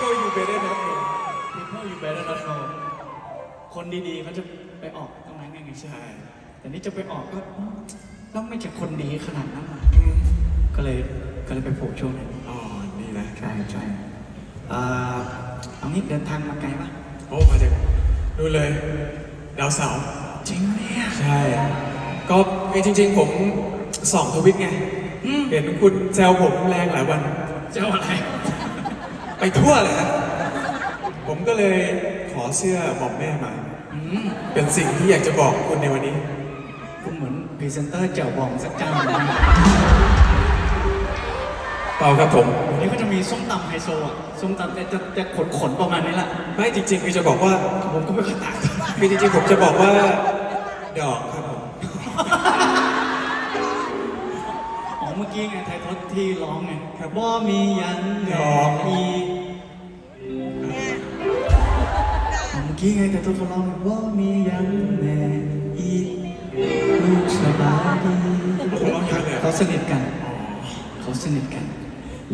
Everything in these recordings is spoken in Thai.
People you better not know people you better not know คนดีๆเขาจะไปออกตรงนั้นไงใช่แต่นี่จะไปออกก็ต้องไม่ใช่คนดีขนาดนั้นหรอกก็เลยก็เลยไปโผล่ช่วงนั้นอ๋อ นี่นะใช่ใช่เอ่อเอางี้เดินทางมาไกลปะโอ้มาจากนู่นเลยดาวเสาร์จริงเนี่ยใช่ ก็คือจริง ๆ ผมส่องทวิตไงอืมเห็นคุณแซวผมแรงหลายวัน เจ้าอะไร ไปทั่วเลยครับผมก็เลยขอเสื้อบอกแม่มา อืมเป็นสิ่งที่อยากจะบอกคุณในวันนี้ คุณเหมือนพรีเซนเตอร์เจ้าบองสักเจ้าหนึ่งนะเปล่าครับผม วันนี้ก็จะมีส้มตำไฮโซอะส้มตำแต่จะจะขนขนๆประมาณนี้แหละไม่จริงๆคือจะบอกว่า ผมก็ไม่เคยตักคือจริงๆผมจะบอกว่า ดอกครับ กี้ไงไทยทศที่ร้องไงครับว่ามียันดอกอีอ๋อเมื่อกี้ไงไทยทศเขาร้องว่ามียันแน่อีลูกสบายดีผมร้องทันเลยเขาสนิทกันเขาสนิทกัน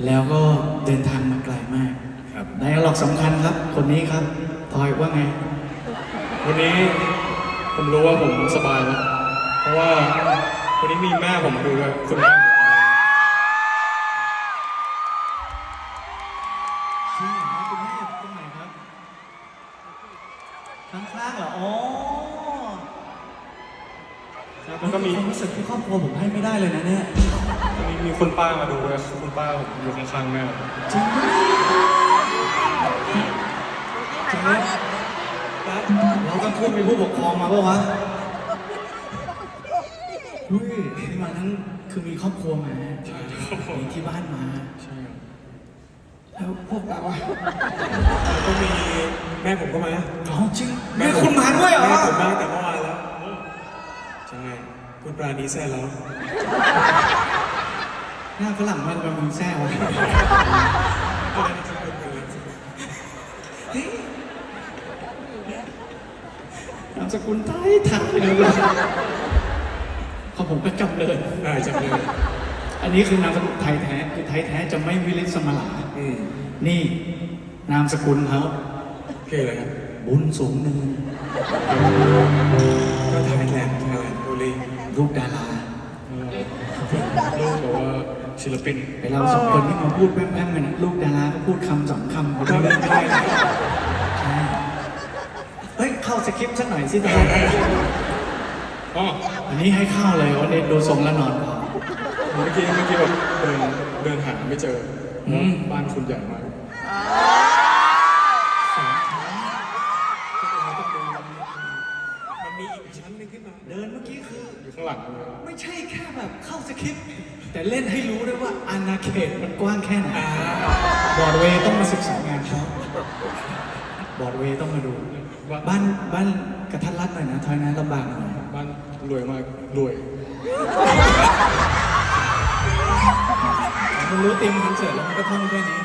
แล้วก็เดินทางมาไกลมากครับไดอะล็อกสำคัญครับ คนนี้ครับทอยว่าไง วันนี้ผมรู้ว่าผมสบายแล้วเพราะว่าวันนี้มีแม่ผมมาดูด้วยคุณแม่ แล้วก็มีความรู้สึกที่ครอบครัวผมให้ไม่ได้เลยนะเนี่ยมีมีคุณป้ามาดูด้วยคุณป้าผมอยู่ข้างๆแม่จริงไหมเจ๊เราต้องพูดมีผู้ปกครองมาปะวะเฮ้ยที่มานั้นคือมีครอบครัวมาใช่ครอบครัวมีที่บ้านมาใช่ครับแล้วพวกเราอะแล้วก็มีแม่ผมก็มาอ๋อจริงแม่คุณมาด้วยเหรอแม่ผมมาตั้งแต่เมื่อวานแล้วใช่ คุณปราณีแซ่แล้ว หน้าฝรั่งมันเป็นมึงแซ่วะนามสกุลไทยไทยเลยของผมก็จำเลยได้จำเลยอันนี้คือนามสกุลไทยแท้คือไทยแท้จะไม่วิลิตสมลาอืมนี่นามสกุลเขาโอเคเลยครับบุญสูงเนิน ลีลูกดาราเออลูกบอกว่าศิลปินไปเราสองคนที่มาพูดแพร่มๆกันนะลูกดาราก็พูดคำสองคำก็เรื่องไม่ได้เลยใช่เฮ้ยเข้าสคริปต์สักหน่อยสิทอยอ๋ออันนี้ให้เข้าเลยวันนี้ดูทรงแล้วนอนพอเมื่อกี้เมื่อกี้แบบเดินเดินหาไม่เจออมบ้านคุณใหญ่มาก เดินเมื่อกี้คือ อยู่ข้างหลังเลยไม่ใช่แค่แบบเข้าสคริปต์แต่เล่นให้รู้ด้วยว่าอาณาเขตมันกว้างแค่ไหนบอร์ดเวย์ต้องมาศึกษางานเขาบอร์ดเวย์ต้องมาดู บ้านบ้านกระทัดรัดหน่อยนะทอยนะลำบากหน่อยบ้านรวยมากรวยมันรู้ตีมคอนเสิร์ตแล้วมันก็ท่องแค่นี้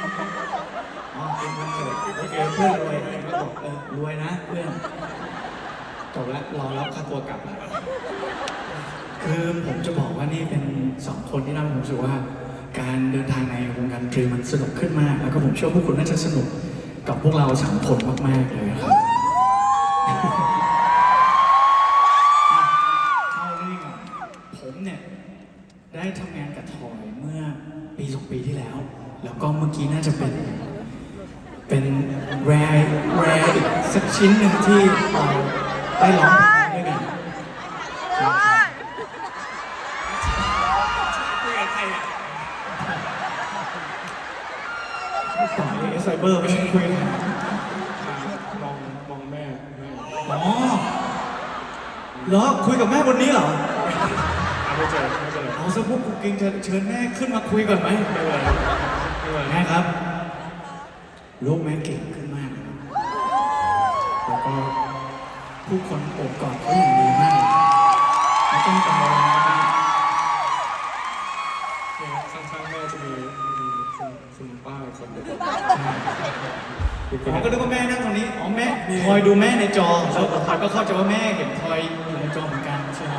อ๋อตีมคอนเสิร์ตโอเคเพื่อนรวยก็บอกเออรวยนะเพื่อนจ บแล้วรอรับค่าตัวกลับแล้วคือผมจะบอกว่านี่เป็นสองคนที่ทำให้ผมรู้สึกว่า การเดินทางในวงการดนตรีมันสนุกขึ้นมาก แล้วก็ผมเชื่อว่าพวกคุณน่าจะสนุกกับพวกเราสามคนมากๆเลยครับเข้าเรื่องผมเนี่ยได้ทำงานกับทอยเมื่อปีสองปีที่แล้ว แล้วก็เมื่อกี้น่าจะเป็นเป็นแรแรอีกสักชิ้นหนึ่งที่เรา ได้ร้องเพลงด้วยกันคุยกับใครอะต่อยไซเบอร์ไม่ใช่คุยกันมองมองแม่แม่อ๋อเหรอคุยกับแม่บนนี้เหรออะไม่เจอไม่เป็นไรเอาซะพวกกูเกรงจะเชิญแม่ขึ้นมาคุยก่อนไหมไม่เป็นไรไม่เป็นไรแม่ครับลูกแม่เก่งขึ้นมากเลยครับแล้วก็ ผู้คนโอบกอดเขาอย่างดีมากไม่ต้องกังวลนะครับเนี่ยข้างๆแม่จะมีมีคุณคุณป้าอีกคนเดียวคุณผมก็นึกว่าแม่นั่งตรงนี้ อ๋อแม่ทอยดูแม่ในจอแล้วทอยก็เข้าใจว่าแม่เห็นทอยอยู่ในจอเหมือนกันใช่ไหม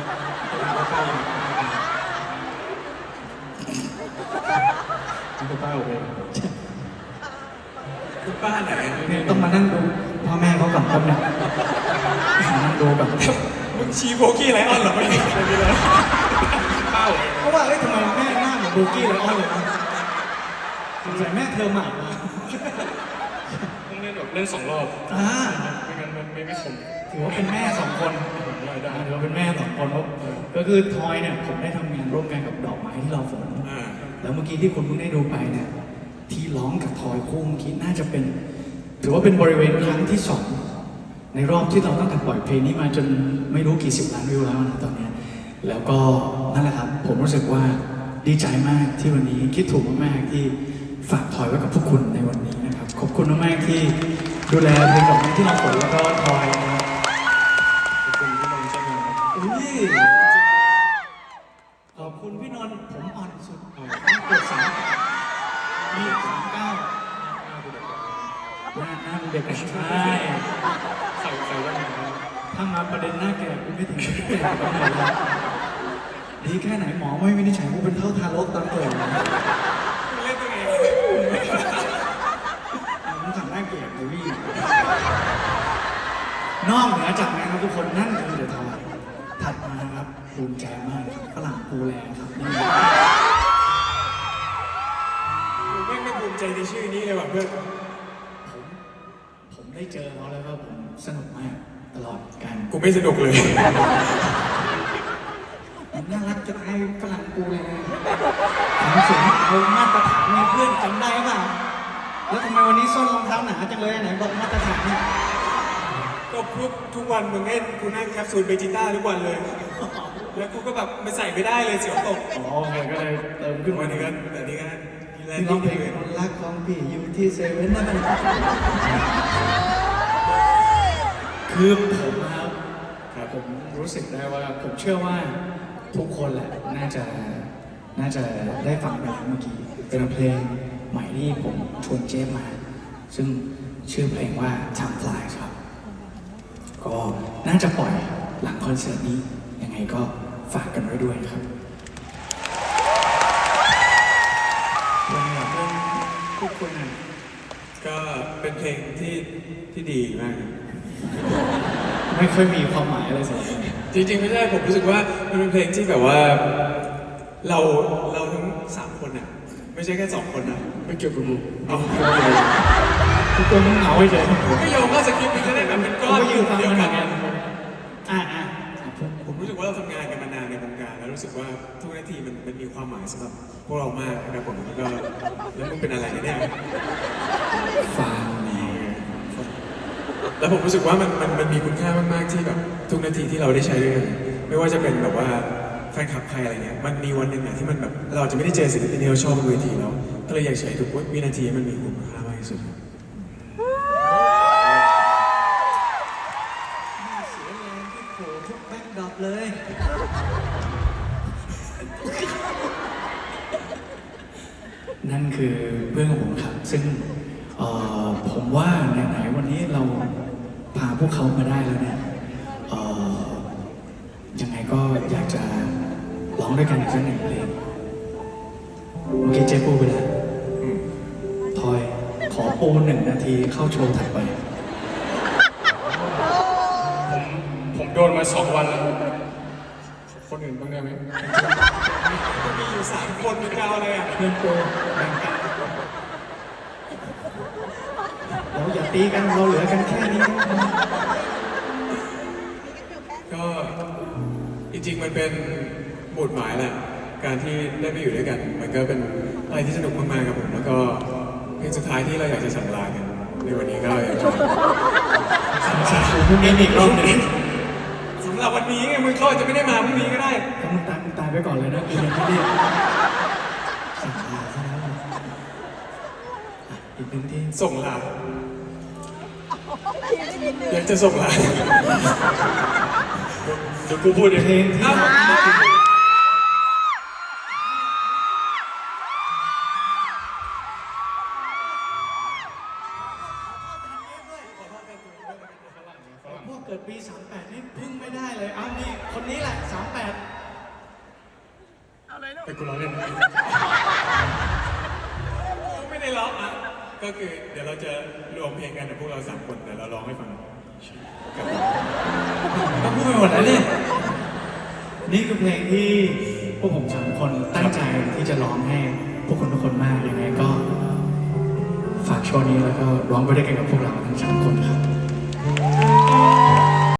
คุณป้าโอเคคุณป้าไหนเนี่ยต้องมานั่งดู พ่อแม่เขาก่อนครับเนี่ยมานั่งดูกับมึงชี้โบกี้ไลออนเหรอไม่ใช่ไม่ใช่เลยเป้าเพราะว่าเอ้ยทำไมแม่หน้าเหมือนโบกี้ไลออนเลยนะสงสัยแม่เธอหมาดมาต้องเล่นแบบเล่นสองรอบอ่าไม่งั้นมันไม่ไม่คมถือว่าเป็นแม่สองคนได้ได้ถือว่าเป็นแม่สองคนครับก็คือทอยเนี่ยผมได้ทำงานร่วมกันกับดอกไม้ที่เราฝนอ่าแล้วเมื่อกี้ที่คุณเพิ่งได้ดูไปเนี่ยที่ร้องกับทอยคู่เมื่อกี้น่าจะเป็น ถือว่าเป็นบริเวณครั้งที่สองในรอบที่เราตั้งแต่ปล่อยเพลงนี้มาจนไม่รู้กี่สิบล้านวิวแล้วนะตอนนี้ แล้วก็นั่นแหละครับ ผมรู้สึกว่าดีใจมากที่วันนี้คิดถูกมากๆที่ฝากถอยไว้กับพวกคุณในวันนี้นะครับ ขอบคุณมากๆที่ดูแลเพลงดอกไม้ที่เราฝนแล้วก็ทอ ดีแค่ไหนหมอไม่วินิจฉัยกูเป็นเท่าทารกตอนเกิดนะเล่นตัวเองมึงขังหน้าเกลียดเลยพี่นอกเหนือจากนั้นครับทุกคนนั่นคือเดอะทอยถัดมาครับภูมิใจมากครับฝรั่งปูแลครับนี่ผมไม่ไม่ภูมิใจในชื่อนี้เลยว่ะเพื่อนผมผมได้เจอเขาแล้วก็ผมสนุกมากตลอดการกูไม่สนุกเลย นน่ารักจะให้ฝรั่งปูเลยถามสูงเอามาตรฐานมีเพื่อนจำได้เปล่าแล้วทำไมวันนี้ส้นรองเท้าหนาจังเลยไหนบอกมาตรฐานเนี่ยก็ทุกทุกวันมึงเล่นกูนั่งแคปซูลเบจิต้าทุกวันเลย แล้วกูก็แบบไม่ใส่ไม่ได้เลยเสียวตกอ๋อโอเคก็เลยเติมขึ้นวัมานนี้นี้ก็ก็แต่นี้ก็กินแรงที่ร้องเพลงคนรักของพี่อยู่ที่เซเว่นนั่นเองคือผมครับครับผมรู้สึกได้ว่าผมเชื่อว่า ทุกคนแหละน่าจะน่าจะได้ฟังไปแล้วเมื่อกี้เป็นเพลงใหม่ที่ผมชวนเจฟมา ซึ่งชื่อเพลงว่า Time Flies ครับ ก็น่าจะปล่อยหลังคอนเสิร์ตนี้ ยังไงก็ฝากกันไว้ด้วยครับเรื่องเรื่องพวกคุณน่ะก็เป็นเพลงที่ที่ดีมาก ไม่ค่อยมีความหมายอะไรสำหรับผมจริงๆไม่ใช่ผมรู้สึกว่ามันเป็นเพลงที่แบบว่า เราเราทั้งสามคนอะไม่ใช่แค่สองคนนะไม่เกี่ยวกับกูเอาทุกคนต้องเหงาเฉยก็โยงเข้าสคริปต์มันจะได้แบบเป็นก็ก้อนยืนฟังเดียวมันเหกัมือนนกันอ่าอ่าผมรู้สึกว่าเราทำงานกันมานานในวงการแล้วรู้สึกว่าทุกนาทีมันมันมีความหมายสำหรับพวกเรามากนะครับผมแล้วก็แล้วมึงเป็นอะไรเนี่ยฟัง แม่แล้วผมรู้สึกว่ามันมันมันมีคุณค่ามากๆที่แบบทุกนาทีที่เราได้ใช้ด้วยกันไม่ว่าจะเป็นแบบว่าแฟนคลับใครอะไรเงี้ยมันมีวันหนึ่งอะที่มันแบบเราจะไม่ได้เจอศิลปินที่เราชอบบนเวทีแล้วก็เลยอยากใช้ทุกวินาทีให้มันมีคุณค่ามากที่สุดครับ เสียแรงที่โผล่ทุกแบ็คดรอปเลย นั่นคือเพื่อนของผมครับ ซึ่งเอ่อผมว่าไหนๆวันนี้เรา พาพวกเขามาได้แล้วเนี่ยเอ่อยังไงก็อยากจะร้องด้วยกันอีกสักหนึ่งเพลงเมื่อกี้เจ๊ปูไปแล้วทอย ขอปูหนึ่งนาทีเข้าโชว์ถัดไป ผมผมโดนมาสองวันแล้ว คนอื่นบ้างได้ไหมมันมีอยู่สามคนมีกาวอะไรอะเพื่อนโกแบ่งกันเราอย่า ตีกันเราเหลือกันแค่นี้ ก็จริงๆมันเป็นหมุดหมายแหละ การที่ได้ไปอยู่ด้วยกัน มันก็เป็นอะไรที่สนุกมากๆครับผม แล้วก็เพลงสุดท้ายที่เราอยากจะสั่งลากันในวันนี้ก็อยากจะพรุ่งนี้มีอีกรอบหนึ่งสำหรับวันนี้ไงมึงเขาอาจจะไม่ได้มาพรุ่งนี้ก็ได้ถ้ามึงตายมึงตายไปก่อนเลยนะกูยังไม่ได้สัญญาซะแล้วอะอีกหนึ่งที่ส่งลา อยากจะส่งลาเดี๋ยวกูพูดเองเพลงที่เอ้าพวกเกิดปี 38 นี่พึ่งไม่ได้เลย เอานี่ คนนี้แหละ 38แต่กูร้องเล่นไม่ได้ร้องอะ ก็คือเดี๋ยวเราจะรวมเพลงกันแต่พวกเราสามคนเดี๋ยวเราร้องให้ฟังกับต้องพูดไปหมดแล้วเนี่ยนี่คือเพลงที่พวกผมสามคนตั้งใจที่จะร้องให้พวกคุณทุกคนมากยังไงก็ ฝากโชว์นี้แล้วก็ร้องไปด้วยกันกับพวกเราทั้งสามคนครับ